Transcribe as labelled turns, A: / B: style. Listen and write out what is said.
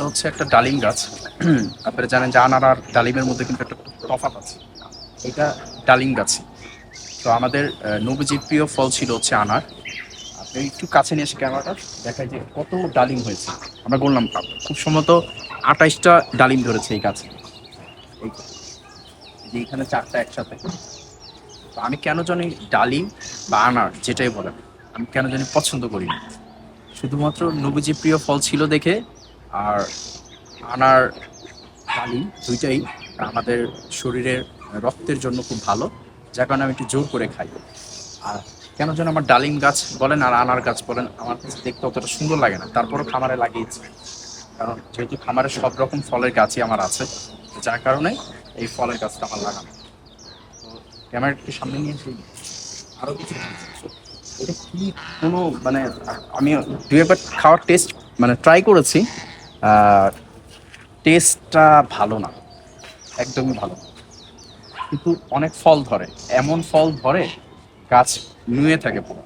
A: এটা হচ্ছে একটা ডালিম গাছ। আপনারা জানেন যে আনার আর ডালিমের মধ্যে কিন্তু একটা তফাৎ আছে। এটা ডালিম গাছ। তো আমাদের নবীজির প্রিয় ফল ছিল হচ্ছে আনার। আপনি একটু কাছে নিয়ে এসে ক্যামেরাটা দেখায় যে কত ডালিম হয়েছে। আমরা বললাম, খুব সম্ভবত আঠাইশটা ডালিম ধরেছে এই গাছে। যে এখানে চারটা একসাথে। তো আমি কেন জানি ডালিম বা আনার, যেটাই বলেন, আমি কেন জানি পছন্দ করি না। শুধুমাত্র নবীজি প্রিয় ফল ছিল দেখে আর আনার ডালিম দুইটাই আমাদের শরীরের রক্তের জন্য খুব ভালো, যার কারণে আমি একটু জোর করে খাই। আর কেন যেন আমার ডালিম গাছ বলেন আর আনার গাছ বলেন, আমার কাছে দেখতে অতটা সুন্দর লাগে না। তারপরও খামারে লাগিয়েছি। কারণ যেহেতু খামারে সব রকম ফলের গাছই আমার আছে, যার কারণে এই ফলের গাছটা আমার লাগানো। তো ক্যামেরা একটু সামনে নিয়ে এসে আরও কিছু এটা কি কোনো মানে আমি দু একবার খাওয়ার টেস্ট মানে ট্রাই করেছি। টেস্টটা ভালো না। একদমই ভালো কিন্তু অনেক ফল ধরে। এমন ফল ধরে গাছ নুয়ে থাকে পুরো।